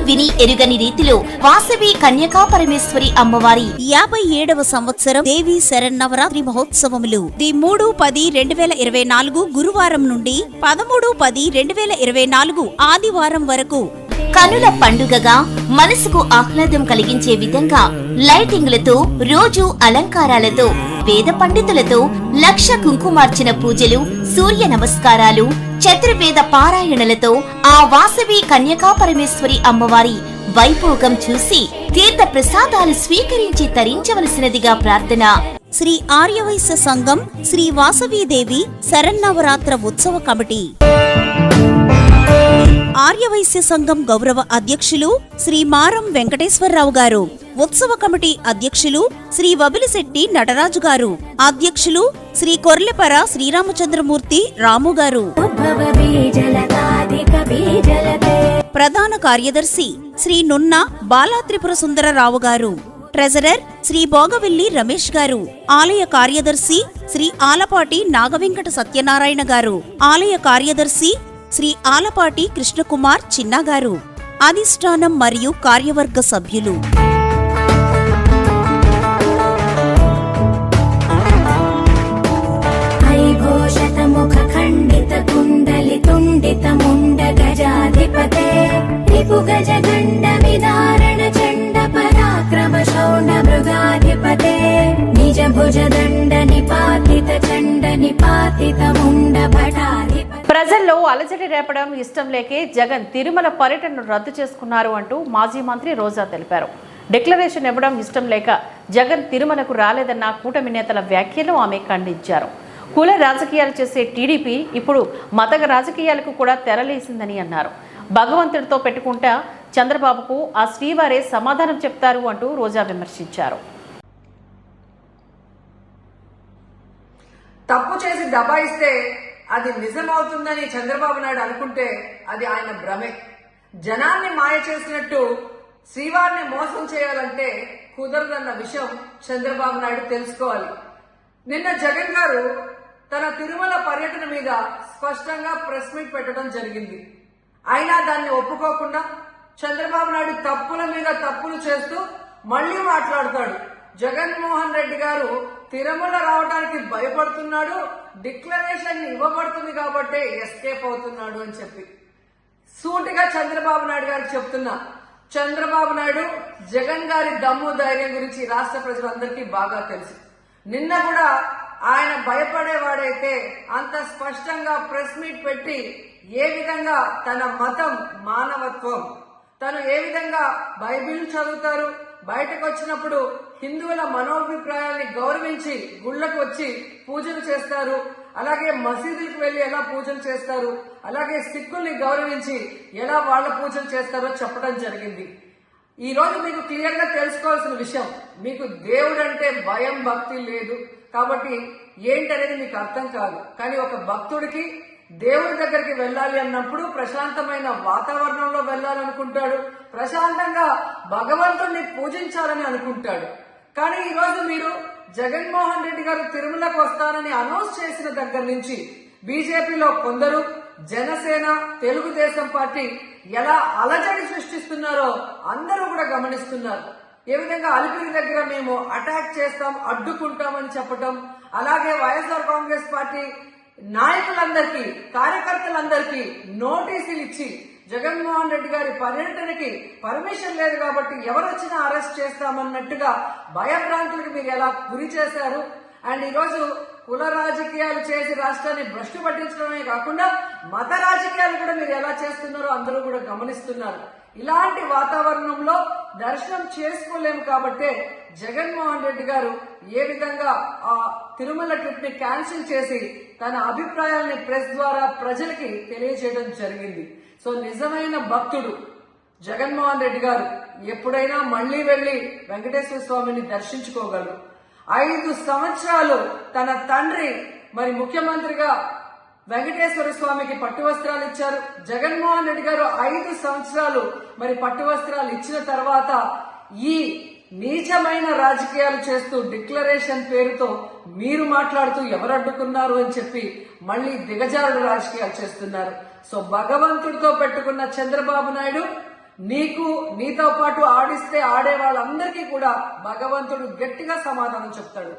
విని ఎరుగని రీతిలో వాసవి కన్యకా పరమేశ్వరి అమ్మవారి యాభై ఏడవ సంవత్సరం దేవి శరన్నవరాత్రి మహోత్సవములు. ది మూడు పది రెండు వేల ఇరవై నాలుగు గురువారం నుండి పదమూడు పది రెండు వేల ఇరవై నాలుగు ఆదివారం వరకు కనుల పండుగగా మనసుకు ఆహ్లాదం కలిగించే విధంగా లైటింగ్లతో రోజు అలంకారాలతో వేద పండితులతో లక్ష కుంకుమార్చన పూజలు సూర్య నమస్కారాలు చతుర్వేద పారాయణలతో ఆ వాసవి కన్యకా పరమేశ్వరి అమ్మవారి వైభోగం చూసి తీర్థ ప్రసాదాలు స్వీకరించి తరించవలసినదిగా ప్రార్థన. శ్రీ ఆర్యవైశ్య సంఘం శ్రీ వాసవీదేవి శరన్నవరాత్ర ఉత్సవ కమిటీ. ఆర్యవైశ్య సంఘం గౌరవ అధ్యక్షులు శ్రీ మారం వెంకటేశ్వరరావు గారు ఉత్సవ కమిటీ అధ్యక్షులు శ్రీ వబిలిశెట్టి నటరాజు గారు అధ్యక్షులు శ్రీ కొర్లెపర శ్రీరామచంద్రమూర్తి రాము గారు. ప్రధాన కార్యదర్శి శ్రీ నున్న బాలా త్రిపుర సుందరరావు గారు ట్రెజరర్ శ్రీ బోగవిల్లి రమేష్ గారు ఆలయ కార్యదర్శి శ్రీ ఆలపాటి నాగవెంకట సత్యనారాయణ గారు ఆలయ కార్యదర్శి శ్రీ ఆలపాటి కృష్ణకుమార్ చిన్నగారు అధిష్టానం మరియు కార్యవర్గ సభ్యులు. ఐఘోషత ముఖ కుండలి తుండిత ముండ గజాధిపతే రిపు గజ గండ విదారణ చండ పరాక్రమ శౌండ మృగాధిపతే నిజ భుజ దండ నిపాతిత చండ నిపాతిత ముండ ప్రజల్లో అలజడి రేపడం ఇష్టం లేకే జగన్ తిరుమల పర్యటనను రద్దు చేసుకున్నారు అంటూ మాజీ మంత్రి రోజా తెలిపారు. డిక్లరేషన్ ఇవ్వడం ఇష్టం లేక జగన్ తిరుమలకు రాలేదన్న కూటమి నేతల వ్యాఖ్యలు ఆమె ఖండించారు. కుల రాజకీయాలు చేసే టీడీపీ ఇప్పుడు మత రాజకీయాలకు కూడా తెరలేసిందని అన్నారు. భగవంతుడితో పెట్టుకుంటా చంద్రబాబుకు ఆ శ్రీవారే సమాధానం చెప్తారు అంటూ రోజా విమర్శించారు. తప్పు చేసి దబాయిస్తే అది నిజమవుతుందని చంద్రబాబు నాయుడు అనుకుంటే అది ఆయన భ్రమే. జనాన్ని మాయ చేసినట్టు శ్రీవారిని మోసం చేయాలంటే కుదరదన్న విషయం చంద్రబాబు నాయుడు తెలుసుకోవాలి. నిన్న జగన్ గారు తన తిరుమల పర్యటన మీద స్పష్టంగా ప్రెస్ మీట్ పెట్టడం జరిగింది. అయినా దాన్ని ఒప్పుకోకుండా చంద్రబాబు నాయుడు తప్పుల మీద తప్పులు చేస్తూ మళ్ళీ మాట్లాడతాడు. జగన్మోహన్ రెడ్డి గారు తిరుమల రావడానికి భయపడుతున్నాడు డిక్లరేషన్ ఇవ్వబడుతుంది కాబట్టి ఎస్కేప్ అవుతున్నాడు అని చెప్పి. సూటిగా చంద్రబాబు నాయుడు గారికి చెప్తున్నా. చంద్రబాబు నాయుడు జగన్ గారి దమ్ము ధైర్యం గురించి రాష్ట్ర ప్రజలందరికీ బాగా తెలుసు. నిన్న కూడా ఆయన భయపడేవాడైతే అంత స్పష్టంగా ప్రెస్ మీట్ పెట్టి ఏ విధంగా తన మతం మానవత్వం తను ఏ విధంగా బైబిల్ చదువుతారు బయటకు వచ్చినప్పుడు హిందువుల మనోభిప్రాయాన్ని గౌరవించి గుళ్ళకు వచ్చి పూజలు చేస్తారు. అలాగే మసీదులకు వెళ్ళి ఎలా పూజలు చేస్తారు. అలాగే సిక్కుల్ని గౌరవించి ఎలా వాళ్ళ పూజలు చేస్తారో చెప్పడం జరిగింది. ఈ రోజు మీకు క్లియర్గా తెలుసుకోవాల్సిన విషయం మీకు దేవుడు అంటే భయం భక్తి లేదు. కాబట్టి ఏంటనేది మీకు అర్థం కాదు. కానీ ఒక భక్తుడికి దేవుడి దగ్గరికి వెళ్ళాలి అన్నప్పుడు ప్రశాంతమైన వాతావరణంలో వెళ్ళాలనుకుంటాడు. ప్రశాంతంగా భగవంతుణ్ణి పూజించాలని అనుకుంటాడు. కానీ ఈరోజు మీరు జగన్మోహన్ రెడ్డి గారు తిరుమలకు వస్తానని అనౌన్స్ చేసిన దగ్గర నుంచి బీజేపీలో కొందరు జనసేన తెలుగుదేశం పార్టీ ఎలా అలజడి సృష్టిస్తున్నారో అందరూ కూడా గమనిస్తున్నారు. ఏ విధంగా అలిపిరి దగ్గర మేము అటాక్ చేస్తాం అడ్డుకుంటామని చెప్పటం అలాగే వైఎస్ఆర్ కాంగ్రెస్ పార్టీ నాయకులందరికీ కార్యకర్తలందరికీ నోటీసులు ఇచ్చి జగన్మోహన్ రెడ్డి గారి పర్యటనకి పర్మిషన్ లేదు కాబట్టి ఎవరు వచ్చినా అరెస్ట్ చేస్తామన్నట్టుగా భయభ్రాంతులకు మీరు ఎలా గురి చేశారు? అండ్ ఈరోజు కుల రాజకీయాలు చేసి రాష్ట్రాన్ని భ్రష్టు పట్టించడమే కాకుండా మత రాజకీయాలు కూడా మీరు ఎలా చేస్తున్నారో అందరూ కూడా గమనిస్తున్నారు. ఇలాంటి వాతావరణంలో దర్శనం చేసుకోలేము కాబట్టే జగన్మోహన్ రెడ్డి గారు ఏ విధంగా ఆ తిరుమల ట్రిప్ని క్యాన్సిల్ చేసి తన అభిప్రాయాల్ని ప్రెస్ ద్వారా ప్రజలకి తెలియజేయడం జరిగింది. సో నిజమైన భక్తుడు జగన్మోహన్ రెడ్డి గారు ఎప్పుడైనా మళ్ళీ వెళ్ళి వెంకటేశ్వర స్వామిని దర్శించుకోగలరు. ఐదు సంవత్సరాలు తన తండ్రి మరి ముఖ్యమంత్రిగా వెంకటేశ్వర స్వామికి పట్టు వస్త్రాలు ఇచ్చారు. జగన్మోహన్ రెడ్డి గారు ఐదు సంవత్సరాలు మరి పట్టు వస్త్రాలు ఇచ్చిన తర్వాత ఈ నీచమైన రాజకీయాలు చేస్తూ డిక్లరేషన్ పేరుతో మీరు మాట్లాడుతూ ఎవరు అడ్డుకున్నారు అని చెప్పి మళ్ళీ దిగజారుడు రాజకీయాలు చేస్తున్నారు. సో భగవంతుడితో పెట్టుకున్న చంద్రబాబు నాయుడు నీకు నీతో పాటు ఆడిస్తే ఆడే వాళ్ళందరికీ కూడా భగవంతుడు గట్టిగా సమాధానం చెప్తాడు.